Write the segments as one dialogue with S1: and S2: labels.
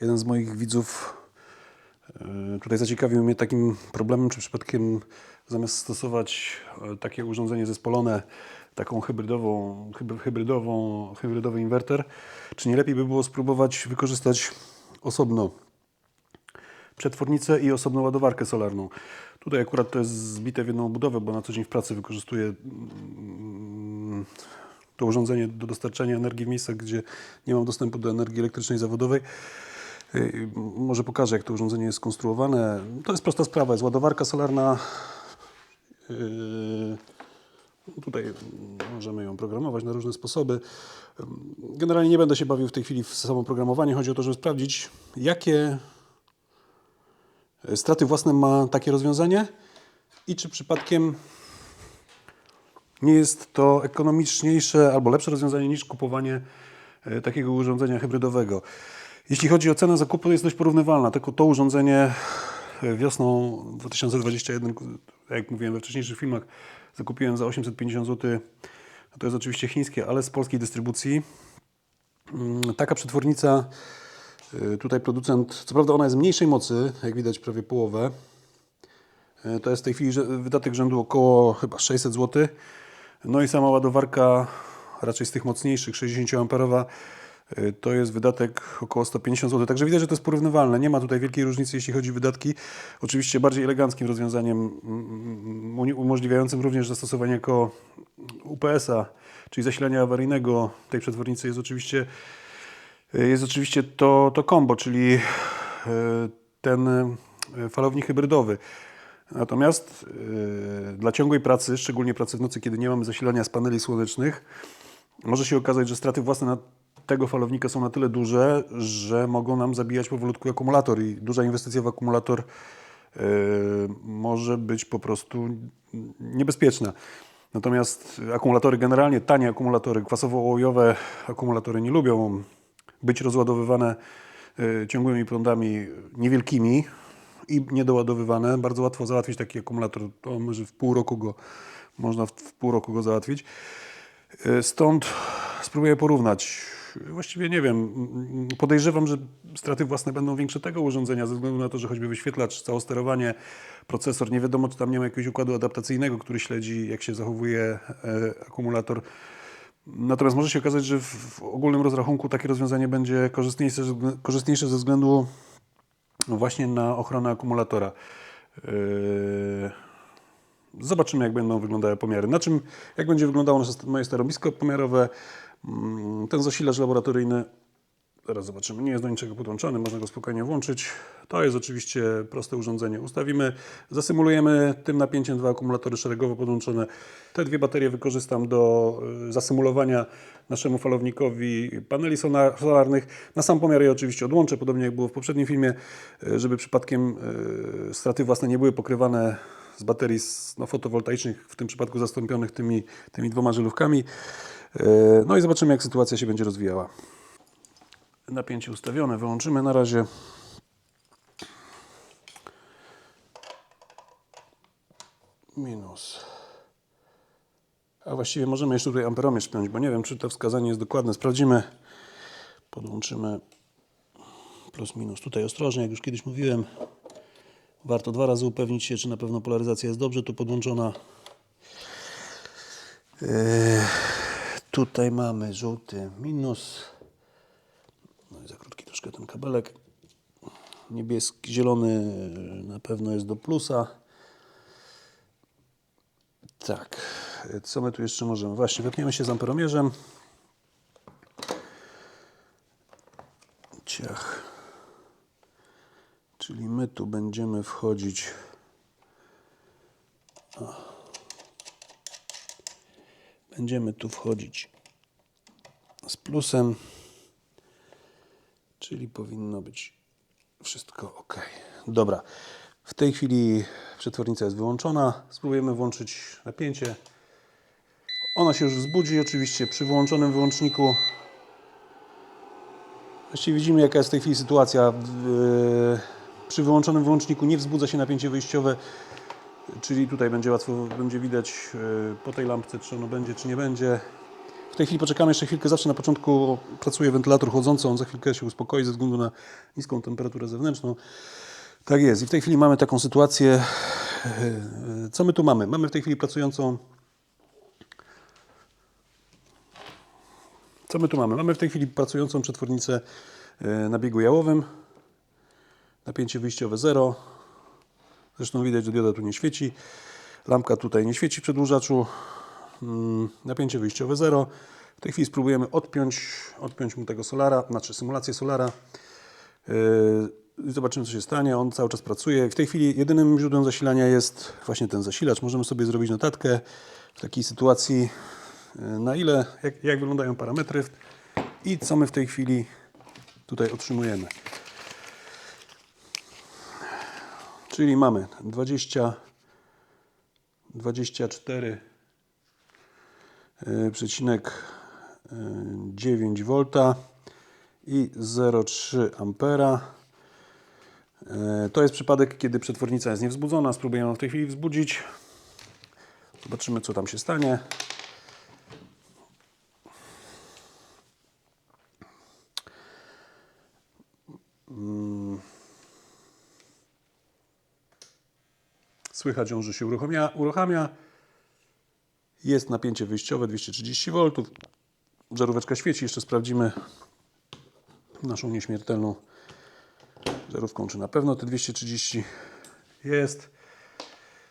S1: Jeden z moich widzów e, tutaj zaciekawił mnie takim problemem, czy przypadkiem zamiast stosować e, takie urządzenie zespolone, taką hybrydową, hyb- hybrydową, hybrydowy inwerter, czy nie lepiej by było spróbować wykorzystać osobno przetwornicę i osobną ładowarkę solarną. Tutaj akurat to jest zbite w jedną budowę, bo na co dzień w pracy wykorzystuję mm, to urządzenie do dostarczania energii w miejscach, gdzie nie mam dostępu do energii elektrycznej zawodowej. Yy, Może pokażę, jak to urządzenie jest skonstruowane. To jest prosta sprawa. Jest ładowarka solarna. Yy, Tutaj możemy ją programować na różne sposoby. Generalnie nie będę się bawił w tej chwili w samo programowanie. Chodzi o to, żeby sprawdzić, jakie straty własne ma takie rozwiązanie i czy przypadkiem nie jest to ekonomiczniejsze albo lepsze rozwiązanie niż kupowanie e, takiego urządzenia hybrydowego. Jeśli chodzi o cenę zakupu, jest dość porównywalna. Tylko to urządzenie e, wiosną 2021, jak mówiłem we wcześniejszych filmach, zakupiłem za 850 zł. To jest oczywiście chińskie, ale z polskiej dystrybucji. Mm, Taka przetwornica, y, tutaj producent, co prawda ona jest mniejszej mocy, jak widać prawie połowę. Y, To jest w tej chwili wydatek rzędu około chyba 600 zł. No i sama ładowarka, raczej z tych mocniejszych, 60 amperowa, to jest wydatek około 150 zł. Także widać, że to jest porównywalne. Nie ma tutaj wielkiej różnicy, jeśli chodzi o wydatki. Oczywiście bardziej eleganckim rozwiązaniem, umożliwiającym również zastosowanie jako UPS-a, czyli zasilania awaryjnego tej przetwornicy jest oczywiście jest oczywiście to, to combo, czyli e, ten e, falownik hybrydowy. Natomiast dla ciągłej pracy, szczególnie pracy w nocy, kiedy nie mamy zasilania z paneli słonecznych, może się okazać, że straty własne na tego falownika są na tyle duże, że mogą nam zabijać powolutku akumulator i duża inwestycja w akumulator e, może być po prostu niebezpieczna. Natomiast akumulatory generalnie, tanie akumulatory, kwasowo-ołojowe akumulatory nie lubią być rozładowywane e, ciągłymi prądami niewielkimi i niedoładowywane. Bardzo łatwo załatwić taki akumulator. To może w pół roku go, można w, pół roku go załatwić. E, Stąd spróbuję porównać. Właściwie nie wiem. Podejrzewam, że straty własne będą większe tego urządzenia, ze względu na to, że choćby wyświetlacz, całosterowanie, procesor, nie wiadomo, czy tam nie ma jakiegoś układu adaptacyjnego, który śledzi, jak się zachowuje e, akumulator. Natomiast może się okazać, że w, ogólnym rozrachunku takie rozwiązanie będzie korzystniejsze, korzystniejsze ze względu właśnie na ochronę akumulatora. Zobaczymy, jak będą wyglądały pomiary. Na czym, jak będzie wyglądało nasze, moje sterowisko pomiarowe. Mm, Ten zasilacz laboratoryjny, zaraz zobaczymy, nie jest do niczego podłączony, można go spokojnie włączyć. To jest oczywiście proste urządzenie. Ustawimy, zasymulujemy tym napięciem dwa akumulatory szeregowo podłączone. Te dwie baterie wykorzystam do y, zasymulowania naszemu falownikowi paneli solarnych. Na sam pomiar je oczywiście odłączę, podobnie jak było w poprzednim filmie, y, żeby przypadkiem y, straty własne nie były pokrywane z baterii no, fotowoltaicznych, w tym przypadku zastąpionych tymi, tymi dwoma żelówkami. Y, No i zobaczymy, jak sytuacja się będzie rozwijała. Napięcie ustawione, wyłączymy na razie. Minus. A właściwie możemy jeszcze tutaj amperomierz piąć, bo nie wiem, czy to wskazanie jest dokładne. Sprawdzimy. Podłączymy plus minus. Tutaj ostrożnie, jak już kiedyś mówiłem. Warto dwa razy upewnić się, czy na pewno polaryzacja jest dobrze tu podłączona. Yy, tutaj mamy żółty minus. No i za krótki troszkę ten kabelek. Niebieski, zielony na pewno jest do plusa. Tak, co my tu jeszcze możemy? Właśnie, wepniemy się z amperomierzem. Ciach. Czyli my tu będziemy wchodzić. Będziemy tu wchodzić z plusem. Czyli powinno być wszystko ok. Dobra. W tej chwili przetwornica jest wyłączona. Spróbujemy włączyć napięcie. Ona się już wzbudzi oczywiście przy wyłączonym wyłączniku. Właściwie widzimy jaka jest w tej chwili sytuacja. Przy wyłączonym wyłączniku nie wzbudza się napięcie wyjściowe, czyli tutaj będzie łatwo będzie widać e, po tej lampce, czy ono będzie, czy nie będzie. W tej chwili poczekamy jeszcze chwilkę. Zawsze na początku pracuje wentylator chłodzący, on za chwilkę się uspokoi ze względu na niską temperaturę zewnętrzną. Tak jest. I w tej chwili mamy taką sytuację. yy, Co my tu mamy? Mamy w tej chwili pracującą Co my tu mamy? Mamy w tej chwili pracującą przetwornicę e, na biegu jałowym. Napięcie wyjściowe 0. Zresztą widać, że dioda tu nie świeci. Lampka tutaj nie świeci w przedłużaczu. Mm, Napięcie wyjściowe 0. W tej chwili spróbujemy odpiąć, odpiąć mu tego solara, znaczy symulację solara. Yy, Zobaczymy, co się stanie. On cały czas pracuje. W tej chwili jedynym źródłem zasilania jest właśnie ten zasilacz. Możemy sobie zrobić notatkę w takiej sytuacji, yy, na ile, jak, jak wyglądają parametry i co my w tej chwili tutaj otrzymujemy. Czyli mamy 20, 24 yy, przecinek yy, 9 V i 0,3 ampera. E, To jest przypadek, kiedy przetwornica jest niewzbudzona. Spróbujemy ją w tej chwili wzbudzić. Zobaczymy, co tam się stanie. Mm. Słychać ją, że się uruchamia. uruchamia. Jest napięcie wyjściowe 230 V. Żaróweczka świeci. Jeszcze sprawdzimy naszą nieśmiertelną żarówką, czy na pewno te 230 jest.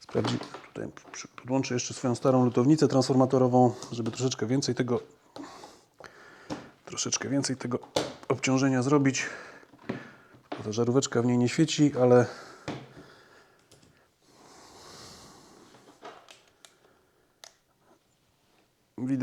S1: Sprawdzi, tutaj podłączę jeszcze swoją starą lutownicę transformatorową, żeby troszeczkę więcej tego troszeczkę więcej tego obciążenia zrobić. Ta żaróweczka w niej nie świeci, ale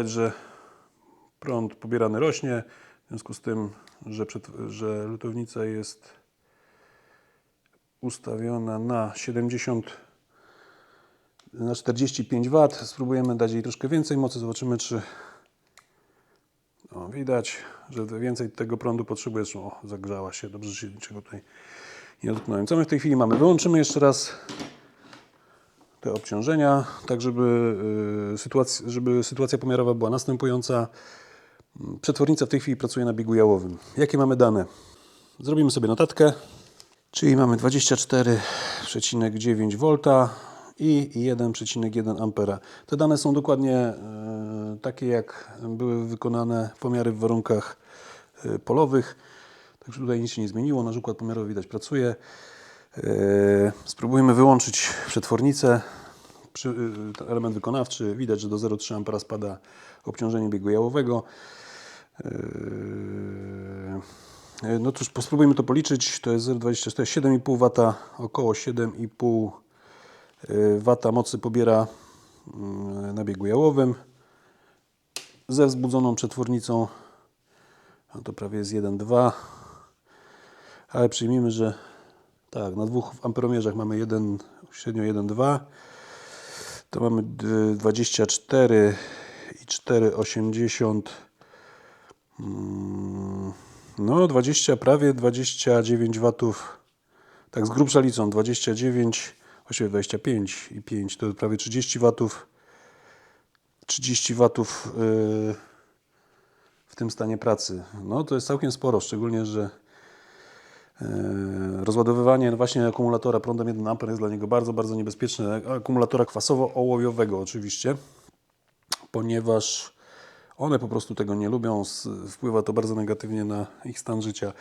S1: widać, że prąd pobierany rośnie. W związku z tym, że, przed, że lutownica jest ustawiona na 70 na 45 W. Spróbujemy dać jej troszkę więcej mocy. Zobaczymy, czy o, widać, że więcej tego prądu potrzebuje. O, zagrzała się. Dobrze, że się niczego tutaj nie dotknąłem. Co my w tej chwili mamy? Wyłączymy jeszcze raz te obciążenia, tak żeby, y, sytuacja, żeby sytuacja pomiarowa była następująca. Przetwornica w tej chwili pracuje na biegu jałowym. Jakie mamy dane? Zrobimy sobie notatkę. Czyli mamy 24,9 V i 1,1 ampera. Te dane są dokładnie e, takie, jak były wykonane pomiary w warunkach e, polowych. Także tutaj nic się nie zmieniło. Nasz układ pomiarowy widać pracuje. E, Spróbujmy wyłączyć przetwornicę. Ten element wykonawczy widać, że do 0,3 ampera spada obciążenie biegu jałowego. Yy, No cóż, spróbujmy to policzyć. To jest 0,24, 7,5 W, około 7,5 W mocy pobiera yy, na biegu jałowym. Ze wzbudzoną przetwornicą no to prawie jest 1,2. Ale przyjmijmy, że tak, na dwóch amperomierzach mamy 1, średnio 1,2. To mamy d- 24 i 4,80 Mm, No, 20, prawie 29 watów. Tak z grubsza liczą, 29, właściwie 25 i 5 to prawie 30 watów. 30 watów yy, w tym stanie pracy. No, to jest całkiem sporo, szczególnie, że rozładowywanie właśnie akumulatora prądem 1 A jest dla niego bardzo, bardzo niebezpieczne. Akumulatora kwasowo-ołowiowego oczywiście, ponieważ one po prostu tego nie lubią, wpływa to bardzo negatywnie na ich stan życia.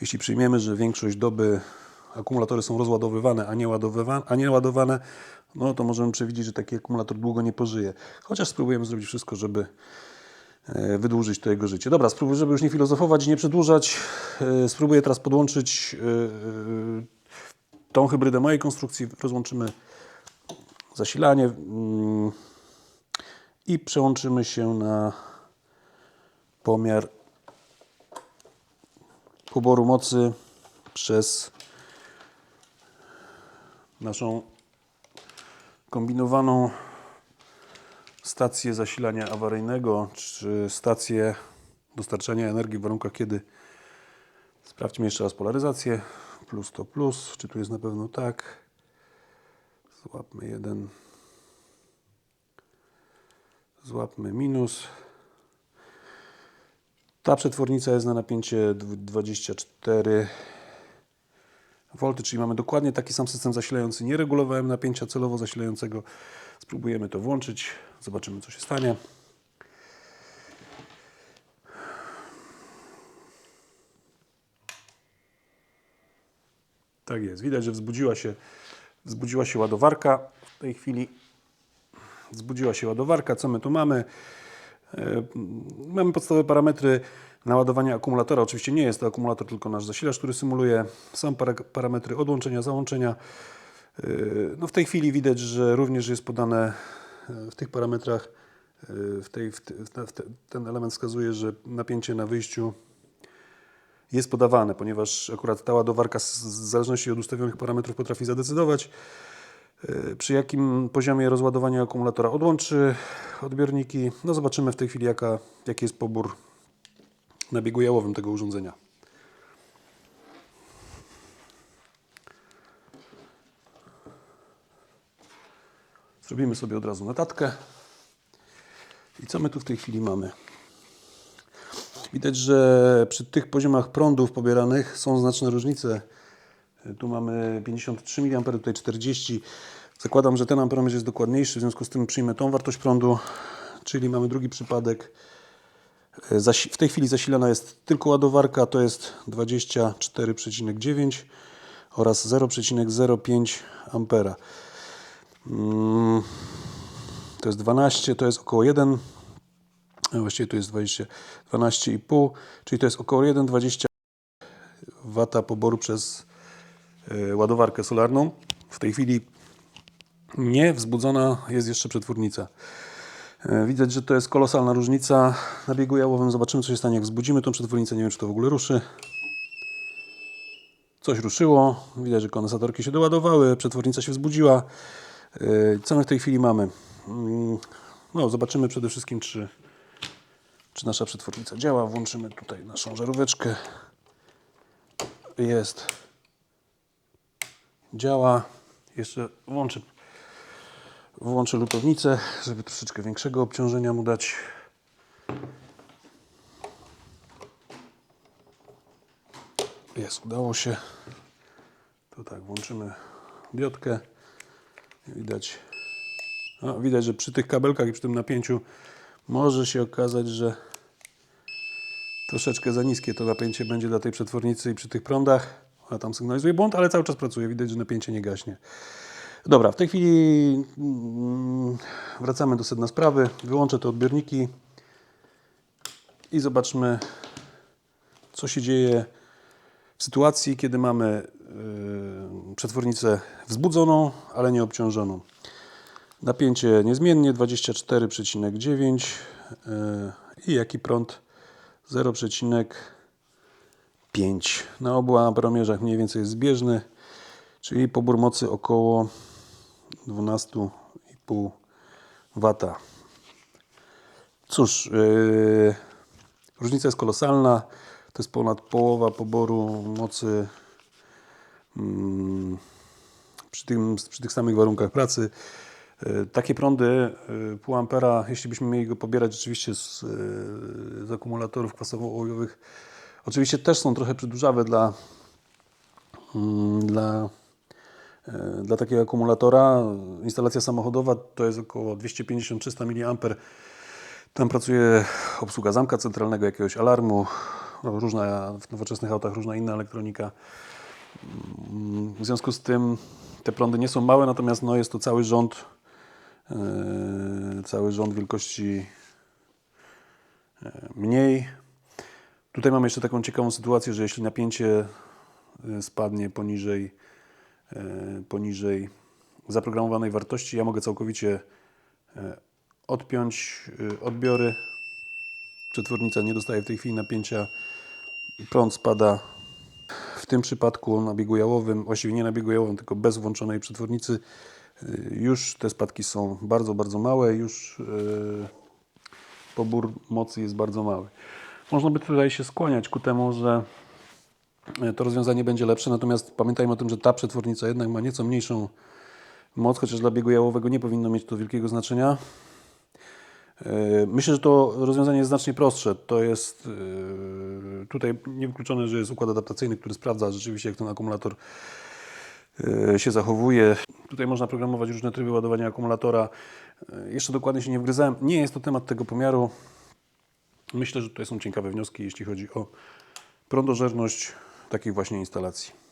S1: Jeśli przyjmiemy, że większość doby akumulatory są rozładowywane, a nie, a nie ładowane, no to możemy przewidzieć, że taki akumulator długo nie pożyje. Chociaż spróbujemy zrobić wszystko, żeby e, wydłużyć to jego życie. Dobra, spróbuj, żeby już nie filozofować, nie przedłużać. e, Spróbuję teraz podłączyć e, e, tą hybrydę mojej konstrukcji. Rozłączymy zasilanie mm, i przełączymy się na pomiar poboru mocy przez naszą kombinowaną stację zasilania awaryjnego, czy stację dostarczania energii w warunkach, kiedy sprawdźmy jeszcze raz polaryzację. Plus to plus, czy tu jest na pewno tak. Złapmy jeden. Złapmy minus. Ta przetwornica jest na napięcie dw- 24 V, czyli mamy dokładnie taki sam system zasilający. Nie regulowałem napięcia celowo zasilającego. Spróbujemy to włączyć, zobaczymy co się stanie. Tak jest, widać, że wzbudziła się, wzbudziła się ładowarka. W tej chwili wzbudziła się ładowarka. Co my tu mamy? E, Mamy podstawowe parametry naładowania akumulatora. Oczywiście nie jest to akumulator, tylko nasz zasilacz, który symuluje. Są para parametry odłączenia, załączenia. E, No w tej chwili widać, że również jest podane e, w tych parametrach, e, w tej, w te, w te, ten element wskazuje, że napięcie na wyjściu jest podawane, ponieważ akurat ta ładowarka w zależności od ustawionych parametrów potrafi zadecydować, e, przy jakim poziomie rozładowania akumulatora odłączy odbiorniki. No zobaczymy w tej chwili, jaka, jaki jest pobór na biegu jałowym tego urządzenia. Zrobimy sobie od razu notatkę. I co my tu w tej chwili mamy? Widać, że przy tych poziomach prądów pobieranych są znaczne różnice. Tu mamy 53 mA, tutaj 40. Zakładam, że ten amperometr jest dokładniejszy, w związku z tym przyjmę tą wartość prądu, czyli mamy drugi przypadek. Zasi- W tej chwili zasilana jest tylko ładowarka, to jest 24,9 oraz 0,05 ampera. Mm, To jest 12, to jest około 1 a Właściwie tu jest 20, 12,5, czyli to jest około 1,20 W poboru przez e, ładowarkę solarną. W tej chwili nie wzbudzona jest jeszcze przetwórnica. E, Widać, że to jest kolosalna różnica na biegu jałowym. Zobaczymy, co się stanie, jak wzbudzimy tą przetwórnicę. Nie wiem, czy to w ogóle ruszy. Coś ruszyło. Widać, że kondensatorki się doładowały, przetwornica się wzbudziła. E, Co my w tej chwili mamy? Mm, No, zobaczymy przede wszystkim, czy, czy nasza przetwornica działa. Włączymy tutaj naszą żaróweczkę. Jest. Działa. Jeszcze włączę, włączę lutownicę, żeby troszeczkę większego obciążenia mu dać. Jest, udało się. To tak, włączymy diodkę. Widać, no, widać, że przy tych kabelkach i przy tym napięciu może się okazać, że troszeczkę za niskie to napięcie będzie dla tej przetwornicy i przy tych prądach. Ona tam sygnalizuje błąd, ale cały czas pracuje. Widać, że napięcie nie gaśnie. Dobra, w tej chwili mm, wracamy do sedna sprawy. Wyłączę te odbiorniki i zobaczmy, co się dzieje w sytuacji, kiedy mamy yy, przetwornicę wzbudzoną, ale nie obciążoną. Napięcie niezmiennie 24,9 yy, i jaki prąd 0,5. Na obu amperomierzach mniej więcej jest zbieżny, czyli pobór mocy około 12,5 W. Cóż, yy, różnica jest kolosalna. To jest ponad połowa poboru mocy przy, tym, przy tych samych warunkach pracy. E, Takie prądy e, pół ampera, jeśli byśmy mieli go pobierać rzeczywiście z, e, z akumulatorów kwasowo-ołojowych, oczywiście też są trochę przydłużawe dla, mm, dla, dla takiego akumulatora. Instalacja samochodowa to jest około 250-300 mA. Tam pracuje obsługa zamka centralnego, jakiegoś alarmu, różna w nowoczesnych autach różna inna elektronika. W związku z tym te prądy nie są małe, natomiast no, jest to cały rząd, yy, cały rząd wielkości yy, mniej. Tutaj mamy jeszcze taką ciekawą sytuację, że jeśli napięcie yy, spadnie poniżej, poniżej zaprogramowanej wartości, ja mogę całkowicie odpiąć odbiory. Przetwornica nie dostaje w tej chwili napięcia, prąd spada w tym przypadku na biegu jałowym, właściwie nie na biegu jałowym, tylko bez włączonej przetwornicy, y, już te spadki są bardzo, bardzo małe, już y, pobór mocy jest bardzo mały. Można by tutaj się skłaniać ku temu, że y, to rozwiązanie będzie lepsze, natomiast pamiętajmy o tym, że ta przetwornica jednak ma nieco mniejszą moc, chociaż dla biegu jałowego nie powinno mieć to wielkiego znaczenia. E, Myślę, że to rozwiązanie jest znacznie prostsze. To jest e, tutaj niewykluczone, że jest układ adaptacyjny, który sprawdza rzeczywiście, jak ten akumulator e, się zachowuje. Tutaj można programować różne tryby ładowania akumulatora. Jeszcze dokładnie się nie wgryzałem. Nie jest to temat tego pomiaru. Myślę, że tutaj są ciekawe wnioski, jeśli chodzi o prądożerność takich właśnie instalacji.